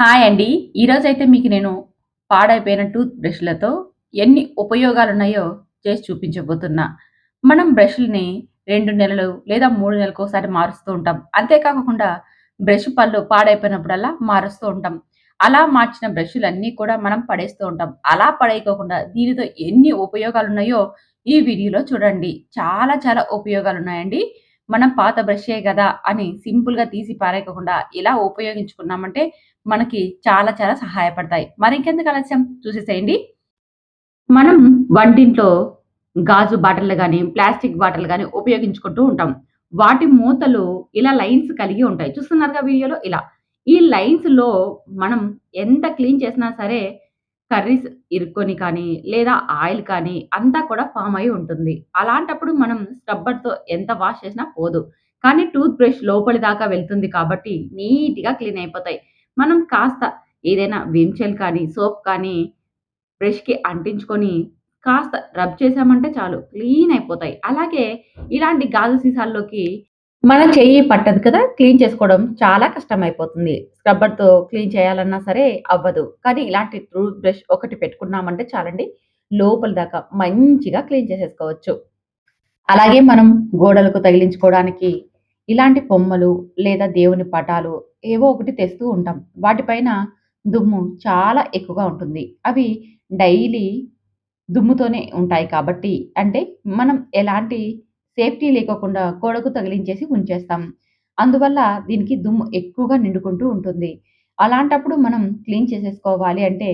Hi అండి. ఈరోజైతే మీకు నేను పాడైపోయిన టూత్ బ్రష్‌లతో ఎన్ని ఉపయోగాలు ఉన్నాయో చేసి చూపించబోతున్నా. మనం బ్రష్‌లని 2 నెలలు లేదా మూడు నెలలకు ఒకసారి మారుస్తూ ఉంటాం. అంతే కాకుండా బ్రష్ పళ్ళు పాడైపోయినప్పుడల్లా మారుస్తూ ఉంటాం. అలా మార్చిన బ్రష్‌లన్నీ కూడా మనం పడేస్తూ ఉంటాం. అలా పడేయకోకుండా దీనితో ఎన్ని ఉపయోగాలు ఉన్నాయో ఈ వీడియోలో చూడండి. చాలా చాలా ఉపయోగాలు ఉన్నాయండి మనం పాత బ్రషే కదా అని సింపుల్‌గా తీసి పారేయకుండా ఇలా ఉపయోగించుకున్నామంటే మనకి చాలా చాలా సహాయపడతాయి. మరింకెందుకు ఆలస్యం చూసేసేయండి. మనం వంటింట్లో గాజు బాటిల్ కానీ ప్లాస్టిక్ బాటిల్ కానీ ఉపయోగించుకుంటూ ఉంటాం. వాటి మూతలు ఇలా లైన్స్ కలిగి ఉంటాయి. చూస్తున్నారుగా వీడియోలో ఇలా. ఈ లైన్స్‌లో మనం ఎంత క్లీన్ చేసినా సరే కర్రీస్ ఇరుక్కొని కానీ, లేదా ఆయిల్ కానీ అంతా కూడా ఫామ్ అయి ఉంటుంది. అలాంటప్పుడు మనం స్క్రబ్బర్‌తో ఎంత వాష్ చేసినా పోదు. కానీ టూత్ బ్రష్ లోపలి దాకా వెళ్తుంది కాబట్టి నీట్‌గా క్లీన్ అయిపోతాయి. మనం కాస్త ఏదైనా విమ్ జెల్ కానీ, సోప్ కానీ బ్రష్‌కి అంటించుకొని కాస్త రబ్ చేసామంటే చాలు క్లీన్ అయిపోతాయి. అలాగే ఇలాంటి గాజు సీసాల్లోకి మన చెయ్యి పట్టదు కదా! క్లీన్ చేసుకోవడం చాలా కష్టమైపోతుంది. స్క్రబ్బర్‌తో క్లీన్ చేయాలన్నా సరే అవ్వదు. కానీ ఇలాంటి టూత్ బ్రష్ ఒకటి పెట్టుకున్నామంటే చాలండి. లోపల దాకా మంచిగా క్లీన్ చేసేసుకోవచ్చు. అలాగే మనం గోడలకు తగిలించుకోవడానికి ఇలాంటి బొమ్మలు లేదా దేవుని పటాలు ఏవో ఒకటి తెస్తూ ఉంటాం. వాటిపైన దుమ్ము చాలా ఎక్కువగా ఉంటుంది. అవి డైలీ దుమ్ముతోనే ఉంటాయి కాబట్టి అంటే మనం ఎలాంటి సేఫ్టీ లేకోకుండా గోడకు తగిలించేసి ఉంచేస్తాం. అందువల్ల దీనికి దుమ్ము ఎక్కువగా నిండుకుంటూ ఉంటుంది. అలాంటప్పుడు మనం క్లీన్ చేసేసుకోవాలి అంటే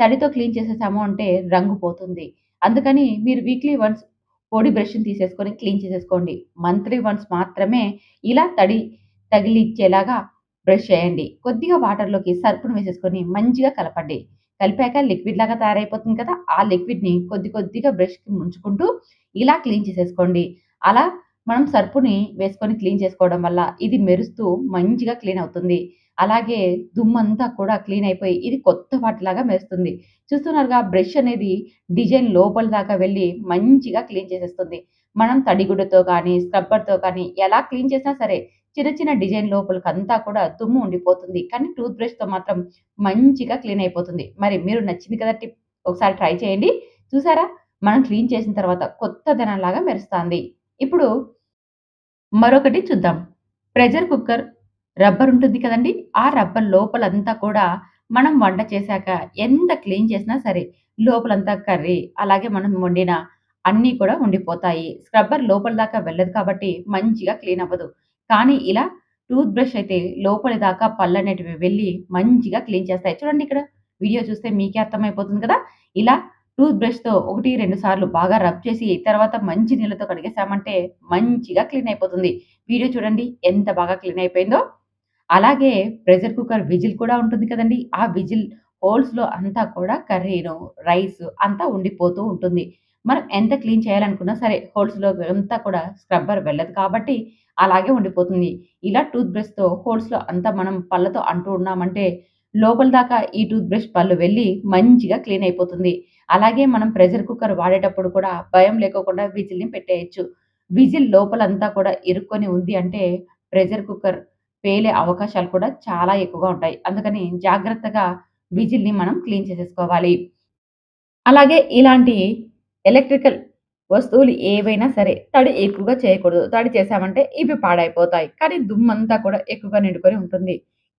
తడితో క్లీన్ చేసేసాము అంటే రంగు పోతుంది. అందుకని మీరు వీక్లీ వన్స్ పొడి బ్రష్‌ని తీసేసుకొని క్లీన్ చేసేసుకోండి. మంత్లీ వన్స్ మాత్రమే ఇలా తడి తగిలిచ్చేలాగా బ్రష్ చేయండి. కొద్దిగా వాటర్‌లోకి సర్పును వేసేసుకొని మంచిగా కలపండి. కలిపాక లిక్విడ్ లాగా తయారైపోతుంది కదా! ఆ లిక్విడ్‌ని కొద్ది కొద్దిగా బ్రష్‌కి ముంచుకుంటూ ఇలా క్లీన్ చేసేసుకోండి. అలా మనం సర్ఫ్‌ని వేసుకొని క్లీన్ చేసుకోవడం వల్ల ఇది మెరుస్తూ మంచిగా క్లీన్ అవుతుంది. అలాగే దుమ్మంతా కూడా క్లీన్ అయిపోయి ఇది కొత్త వాటిలాగా మెరుస్తుంది. చూస్తున్నారుగా బ్రష్ అనేది డిజైన్ లోపల దాకా వెళ్ళి మంచిగా క్లీన్ చేసేస్తుంది. మనం తడిగుడ్డతో కానీ, స్క్రబ్బర్‌తో కానీ ఎలా క్లీన్ చేసినా సరే చిన్న చిన్న డిజైన్ లోపలికంతా కూడా దుమ్ము ఉండిపోతుంది. కానీ టూత్ బ్రష్‌తో మాత్రం మంచిగా క్లీన్ అయిపోతుంది. మరి మీరు నచ్చింది కదా టిప్. ఒకసారి ట్రై చేయండి. చూసారా? మనం క్లీన్ చేసిన తర్వాత కొత్త ధనంలాగా మెరుస్తుంది ఇప్పుడు మరొకటి చూద్దాం. ప్రెషర్ కుక్కర్ రబ్బర్ ఉంటుంది కదండి ఆ రబ్బర్ లోపలంతా కూడా మనం వంట చేశాక ఎంత క్లీన్ చేసినా సరే లోపలంతా కర్రీ అలాగే మనం వండిన అన్నీ కూడా ఉండిపోతాయి. స్క్రబ్బర్ లోపల దాకా వెళ్ళదు కాబట్టి మంచిగా క్లీన్ అవ్వదు. కానీ ఇలా టూత్ బ్రష్ అయితే లోపలి దాకా పళ్ళనేటివి వెళ్ళి మంచిగా క్లీన్ చేస్తాయి. చూడండి ఇక్కడ వీడియో చూస్తే మీకే అర్థమైపోతుంది కదా! ఇలా టూత్ బ్రష్‌తో 1, 2 సార్లు బాగా రబ్ చేసి తర్వాత మంచి నీళ్ళతో కడిగేసామంటే మంచిగా క్లీన్ అయిపోతుంది. వీడియో చూడండి ఎంత బాగా క్లీన్ అయిపోయిందో. అలాగే ప్రెషర్ కుక్కర్ విజిల్ కూడా ఉంటుంది కదండి ఆ విజిల్ హోల్స్‌లో అంతా కూడా కర్రీను, రైస్ అంతా ఉండిపోతూ ఉంటుంది. మనం ఎంత క్లీన్ చేయాలనుకున్నా సరే హోల్స్‌లో అంతా కూడా స్క్రబ్బర్ వెళ్ళదు కాబట్టి అలాగే ఉండిపోతుంది. ఇలా టూత్ బ్రష్‌తో హోల్స్‌లో అంతా మనం పళ్ళతో అంటూ ఉన్నామంటే లోపల దాకా ఈ టూత్ బ్రష్ పళ్ళు వెళ్ళి మంచిగా క్లీన్ అయిపోతుంది. అలాగే మనం ప్రెషర్ కుక్కర్ వాడేటప్పుడు కూడా భయం లేకోకుండా విజిల్‌ని పెట్టేయొచ్చు. విజిల్ లోపలంతా కూడా ఇరుక్కొని ఉంది అంటే ప్రెషర్ కుక్కర్ పేలే అవకాశాలు కూడా చాలా ఎక్కువగా ఉంటాయి. అందుకని జాగ్రత్తగా విజిల్‌ని మనం క్లీన్ చేసేసుకోవాలి. అలాగే ఇలాంటి ఎలక్ట్రికల్ వస్తువులు ఏవైనా సరే తడి ఎక్కువగా చేయకూడదు. తడి చేసామంటే ఇవి పాడైపోతాయి. కానీ దుమ్మంతా కూడా ఎక్కువగా నిండుకొని ఉంటుంది.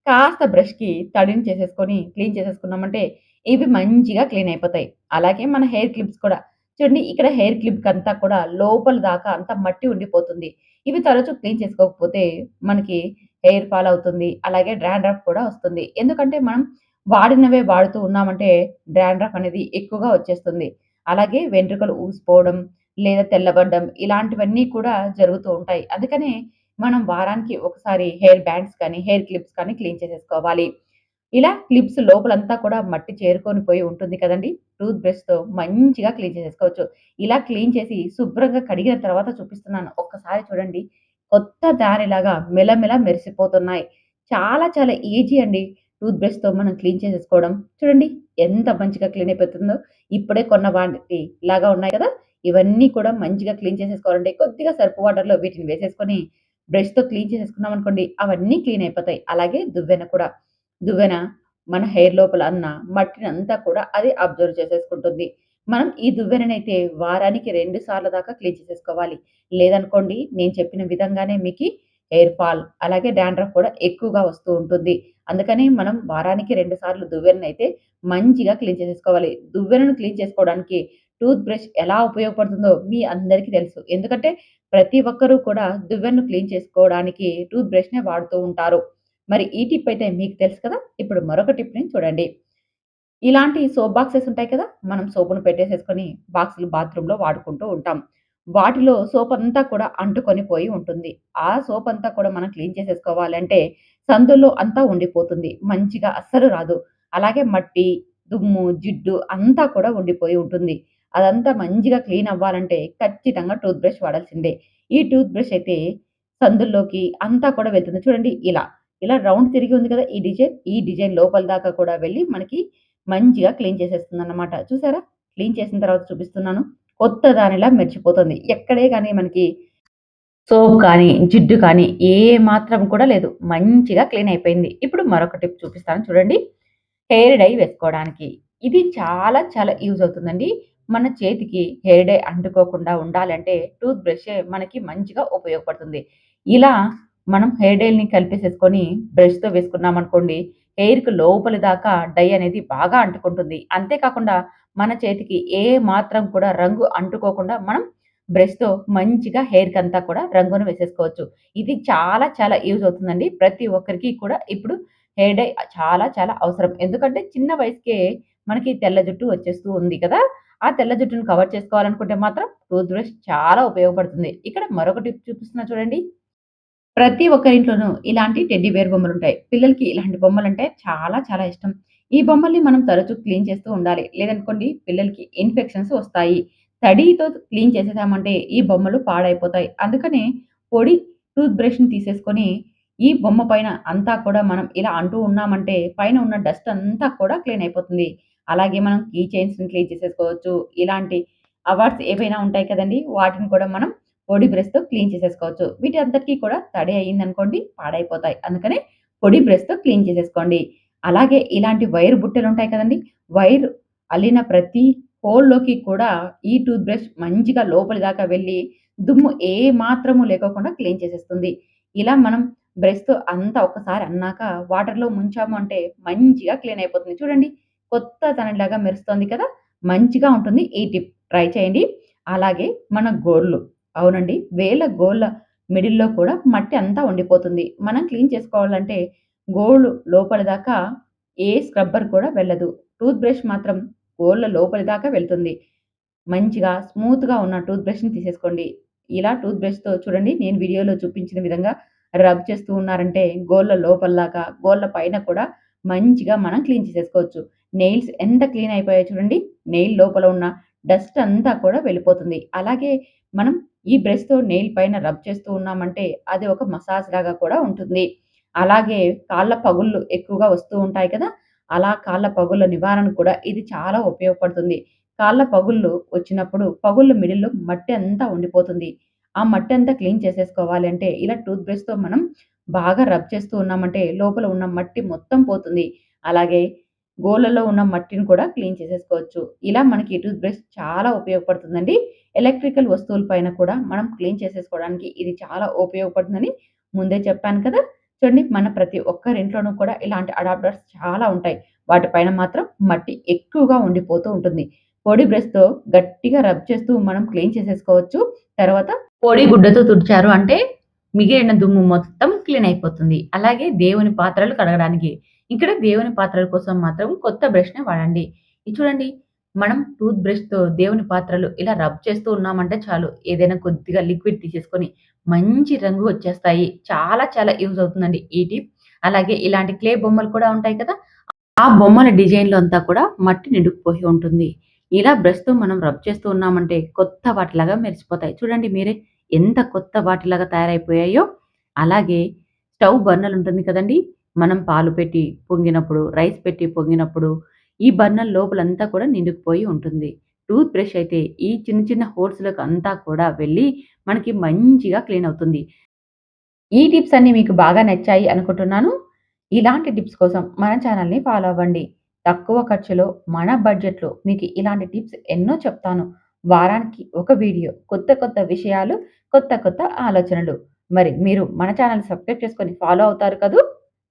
కాస్త బ్రష్‌కి తడిని చేసేసుకొని క్లీన్ చేసేసుకున్నామంటే ఇవి మంచిగా క్లీన్ అయిపోతాయి. అలాగే మన హెయిర్ క్లిప్స్ కూడా చూడండి ఇక్కడ హెయిర్ క్లిప్‌కంతా కూడా లోపల దాకా అంతా మట్టి ఉండిపోతుంది. ఇవి తరచూ క్లీన్ చేసుకోకపోతే మనకి హెయిర్ ఫాల్ అవుతుంది. అలాగే డ్రాండ్రఫ్ కూడా వస్తుంది. ఎందుకంటే మనం వాడినవే వాడుతూ ఉన్నామంటే డ్రాండ్రఫ్ అనేది ఎక్కువగా వచ్చేస్తుంది. అలాగే వెంట్రుకలు ఊసిపోవడం, లేదా తెల్లబడ్డం ఇలాంటివన్నీ కూడా జరుగుతూ ఉంటాయి. అందుకనే మనం వారానికి ఒకసారి హెయిర్ బ్యాండ్స్ కానీ, హెయిర్ క్లిప్స్ కానీ క్లీన్ చేసేసుకోవాలి. ఇలా క్లిప్స్ లోపలంతా కూడా మట్టి చేరుకొని పోయి ఉంటుంది కదండీ! టూత్ బ్రష్‌తో మంచిగా క్లీన్ చేసేసుకోవచ్చు. ఇలా క్లీన్ చేసి శుభ్రంగా కడిగిన తర్వాత చూపిస్తున్నాను. ఒక్కసారి చూడండి. కొత్త దానిలాగా మెలమెల మెరిసిపోతున్నాయి. చాలా చాలా ఈజీ అండి. టూత్ బ్రష్‌తో మనం క్లీన్ చేసేసుకోవడం. చూడండి ఎంత మంచిగా క్లీన్ అయిపోతుందో. ఇప్పుడే కొన్న వాటి లాగా ఉన్నాయి కదా! ఇవన్నీ కూడా మంచిగా క్లీన్ చేసేసుకోవాలంటే కొద్దిగా సర్ఫ్ వాటర్‌లో వీటిని వేసేసుకొని బ్రష్‌తో క్లీన్ చేసేసుకున్నామనుకోండి అవన్నీ క్లీన్ అయిపోతాయి. అలాగే దువ్వెన కూడా. దువ్వెన మన హెయిర్ లోపల అన్న మట్టిని అంతా కూడా అది అబ్జర్వ్ చేసేసుకుంటుంది. మనం ఈ దువ్వెననైతే వారానికి రెండు సార్లు దాకా క్లీన్ చేసేసుకోవాలి. లేదనుకోండి నేను చెప్పిన విధంగానే మీకు హెయిర్ ఫాల్ అలాగే డాండ్రఫ్ కూడా ఎక్కువగా వస్తూ ఉంటుంది. అందుకని మనం వారానికి రెండు సార్లు దువ్వెననైతే మంచిగా క్లీన్ చేసేసుకోవాలి. దువ్వెనను క్లీన్ చేసుకోవడానికి టూత్ బ్రష్ ఎలా ఉపయోగపడుతుందో మీ అందరికీ తెలుసు. ఎందుకంటే ప్రతి ఒక్కరూ కూడా దువ్వెన్ను క్లీన్ చేసుకోవడానికి టూత్ బ్రష్‌నే వాడుతూ ఉంటారు. మరి ఈ టిప్ అయితే మీకు తెలుసు కదా! ఇప్పుడు మరొక టిప్‌ని చూడండి. ఇలాంటి సోప్ బాక్సెస్ ఉంటాయి కదా! మనం సోపును పెట్టేసేసుకొని బాక్సులు బాత్రూంలో వాడుకుంటూ ఉంటాం. వాటిలో సోప్ అంతా కూడా అంటుకొని పోయి ఉంటుంది. ఆ సోప్ అంతా కూడా మనం క్లీన్ చేసేసుకోవాలంటే సందుల్లో అంతా ఉండిపోతుంది. మంచిగా అస్సలు రాదు. అలాగే మట్టి, దుమ్ము, జిడ్డు అంతా కూడా ఉండిపోయి ఉంటుంది. అదంతా మంచిగా క్లీన్ అవ్వాలంటే ఖచ్చితంగా టూత్ బ్రష్ వాడాల్సిందే. ఈ టూత్ బ్రష్ అయితే సందుల్లోకి అంతా కూడా వెళ్తుంది. చూడండి ఇలా. ఇలా రౌండ్ తిరిగి ఉంది కదా! ఈ డిజైన్. ఈ డిజైన్ లోపల దాకా కూడా వెళ్ళి మనకి మంచిగా క్లీన్ చేసేస్తుంది అనమాట చూసారా? క్లీన్ చేసిన తర్వాత చూపిస్తున్నాను. కొత్త దానిలా మెరిచిపోతుంది ఎక్కడే కానీ మనకి సోప్ కానీ, జిడ్డు కానీ ఏ మాత్రం కూడా లేదు. మంచిగా క్లీన్ అయిపోయింది. ఇప్పుడు మరొక టిప్ చూపిస్తాను చూడండి. హెయిర్ డై వేసుకోవడానికి. ఇది చాలా చాలా యూజ్ అవుతుందండి. మన చేతికి హెయిర్ డే అంటుకోకుండా ఉండాలంటే టూత్ బ్రషే మనకి మంచిగా ఉపయోగపడుతుంది. ఇలా మనం హెయిర్ కలిపేసేసుకొని బ్రష్‌తో వేసుకున్నామనుకోండి, హెయిర్‌కి లోపలి దాకా డై అనేది బాగా అంటుకుంటుంది. అంతేకాకుండా మన చేతికి ఏ మాత్రం కూడా రంగు అంటుకోకుండా మనం బ్రష్‌తో మంచిగా హెయిర్కి అంతా కూడా రంగును వేసేసుకోవచ్చు. ఇది చాలా చాలా యూజ్ అవుతుందండి. ప్రతి ఒక్కరికి కూడా ఇప్పుడు హెయిర్ డై చాలా చాలా అవసరం. ఎందుకంటే చిన్న వయసుకే మనకి తెల్ల జుట్టు వచ్చేస్తూ ఉంది కదా! ఆ తెల్ల జుట్టును కవర్ చేసుకోవాలనుకుంటే మాత్రం టూత్ బ్రష్ చాలా ఉపయోగపడుతుంది. ఇక్కడ మరొక టిప్ చూపిస్తున్నా చూడండి. ప్రతి ఒక్కరింట్లోనూ ఇలాంటి టెడ్డీ బేర్ బొమ్మలుంటాయి. పిల్లలకి ఇలాంటి బొమ్మలు అంటే చాలా చాలా ఇష్టం. ఈ బొమ్మల్ని మనం తరచూ క్లీన్ చేస్తూ ఉండాలి. లేదనుకోండి పిల్లలకి ఇన్ఫెక్షన్స్ వస్తాయి. తడితో క్లీన్ చేసేసామంటే ఈ బొమ్మలు పాడైపోతాయి. అందుకనే పొడి టూత్ బ్రష్‌ని తీసేసుకొని ఈ బొమ్మ పైన అంతా కూడా మనం ఇలా అంటూ ఉన్నామంటే పైన ఉన్న డస్ట్ అంతా కూడా క్లీన్ అయిపోతుంది. అలాగే మనం కీ చైన్స్‌ని క్లీన్ చేసేసుకోవచ్చు. ఇలాంటి అవార్డ్స్ ఏవైనా ఉంటాయి కదండీ! వాటిని కూడా మనం పొడి బ్రష్‌తో క్లీన్ చేసేసుకోవచ్చు. వీటి అంతటికి కూడా తడి అయిందనుకోండి పాడైపోతాయి. అందుకనే పొడి బ్రష్‌తో క్లీన్ చేసేసుకోండి. అలాగే ఇలాంటి వైర్ బుట్టలుంటాయి కదండీ! వైర్ అల్లిన ప్రతి హోల్‌లోకి కూడా ఈ టూత్ బ్రష్ మంచిగా లోపలి దాకా వెళ్ళి దుమ్ము ఏ మాత్రము లేకోకుండా క్లీన్ చేసేస్తుంది. ఇలా మనం బ్రష్‌తో అంతా ఒక్కసారి అన్నాక వాటర్‌లో ముంచాము అంటే మంచిగా క్లీన్ అయిపోతుంది. చూడండి కొత్త తనలాగా మెరుస్తోంది కదా! మంచిగా ఉంటుంది ఈ టిప్. ట్రై చేయండి. అలాగే మన గోళ్ళు అవునండి. వేల గోళ్ళ మిడిల్‌లో కూడా మట్టి అంతా ఉండిపోతుంది. మనం క్లీన్ చేసుకోవాలంటే గోళ్ళు లోపలి దాకా ఏ స్క్రబ్బర్ కూడా వెళ్ళదు. టూత్ బ్రష్ మాత్రం గోళ్ళ లోపలి దాకా వెళ్తుంది. మంచిగా స్మూత్‌గా ఉన్న టూత్ బ్రష్‌ని తీసేసుకోండి. ఇలా టూత్ బ్రష్‌తో చూడండి నేను వీడియోలో చూపించిన విధంగా రబ్ చేస్తూ ఉన్నారంటే గోళ్ళ లోపలలాగా, గోళ్ళ పైన కూడా మంచిగా మనం క్లీన్ చేసేసుకోవచ్చు. నెయిల్స్ ఎంత క్లీన్ అయిపోయాయో చూడండి. నెయిల్ లోపల ఉన్న డస్ట్ అంతా కూడా వెళ్ళిపోతుంది. అలాగే మనం ఈ బ్రష్‌తో నెయిల్ పైన రబ్ చేస్తూ ఉన్నామంటే అది ఒక మసాజ్ లాగా కూడా ఉంటుంది. అలాగే కాళ్ళ పగుళ్ళు ఎక్కువగా వస్తూ ఉంటాయి కదా! అలా కాళ్ళ పగుళ్ళ నివారణ కూడా ఇది చాలా ఉపయోగపడుతుంది. కాళ్ళ పగుళ్ళు వచ్చినప్పుడు పగుళ్ళ మిడిల్‌లో మట్టి అంతా ఉండిపోతుంది. ఆ మట్టి అంతా క్లీన్ చేసేసుకోవాలి అంటే ఇలా టూత్ బ్రష్‌తో మనం బాగా రబ్ చేస్తూ ఉన్నామంటే లోపల ఉన్న మట్టి మొత్తం పోతుంది. అలాగే గోళ్ళలో ఉన్న మట్టిని కూడా క్లీన్ చేసేసుకోవచ్చు. ఇలా మనకి టూత్ బ్రష్ చాలా ఉపయోగపడుతుందండి. ఎలక్ట్రికల్ వస్తువుల పైన కూడా మనం క్లీన్ చేసేసుకోవడానికి ఇది చాలా ఉపయోగపడుతుందని ముందే చెప్పాను కదా! చూడండి మన ప్రతి ఒక్కరింట్లోనూ కూడా ఇలాంటి అడాప్టర్స్ చాలా ఉంటాయి. వాటి పైన మాత్రం మట్టి ఎక్కువగా ఉండిపోతూ ఉంటుంది. పొడి బ్రష్‌తో గట్టిగా రబ్ చేస్తూ మనం క్లీన్ చేసేసుకోవచ్చు. తర్వాత పొడి గుడ్డతో తుడిచారు అంటే మిగిలిన దుమ్ము మొత్తం క్లీన్ అయిపోతుంది. అలాగే దేవుని పాత్రలు కడగడానికి ఇక్కడ దేవుని పాత్రల కోసం మాత్రం కొత్త బ్రష్ని వాడండి. ఇది చూడండి మనం టూత్ బ్రష్‌తో దేవుని పాత్రలు ఇలా రబ్ చేస్తూ ఉన్నామంటే చాలు ఏదైనా కొద్దిగా లిక్విడ్ తీసేసుకొని మంచి రంగు వచ్చేస్తాయి. చాలా చాలా యూజ్ అవుతుందండి ఈ టిప్. అలాగే ఇలాంటి క్లే బొమ్మలు కూడా ఉంటాయి కదా! ఆ బొమ్మల డిజైన్‌లో అంతా కూడా మట్టి నిండుకుపోయి ఉంటుంది. ఇలా బ్రష్‌తో మనం రబ్ చేస్తూ ఉన్నామంటే కొత్త వాటిలాగా మెరిసిపోతాయి. చూడండి మీరే ఎంత కొత్త వాటిలాగా తయారైపోయాయో. అలాగే స్టవ్ బర్నర్ ఉంటుంది కదండీ! మనం పాలు పెట్టి పొంగినప్పుడు, రైస్ పెట్టి పొంగినప్పుడు ఈ బర్నర్ లోపలంతా కూడా నిండుకుపోయి ఉంటుంది. టూత్ బ్రష్ అయితే ఈ చిన్న చిన్న హోల్స్లకు అంతా కూడా వెళ్ళి మనకి మంచిగా క్లీన్ అవుతుంది. ఈ టిప్స్ అన్నీ మీకు బాగా నచ్చాయి అనుకుంటున్నాను. ఇలాంటి టిప్స్ కోసం మన ఛానల్‌ని ఫాలో అవ్వండి. తక్కువ ఖర్చులో మన బడ్జెట్‌లో మీకు ఇలాంటి టిప్స్ ఎన్నో చెప్తాను. వారానికి ఒక వీడియో. కొత్త కొత్త విషయాలు, కొత్త కొత్త ఆలోచనలు. మరి మీరు మన ఛానల్ సబ్స్క్రైబ్ చేసుకొని ఫాలో అవుతారు కదూ!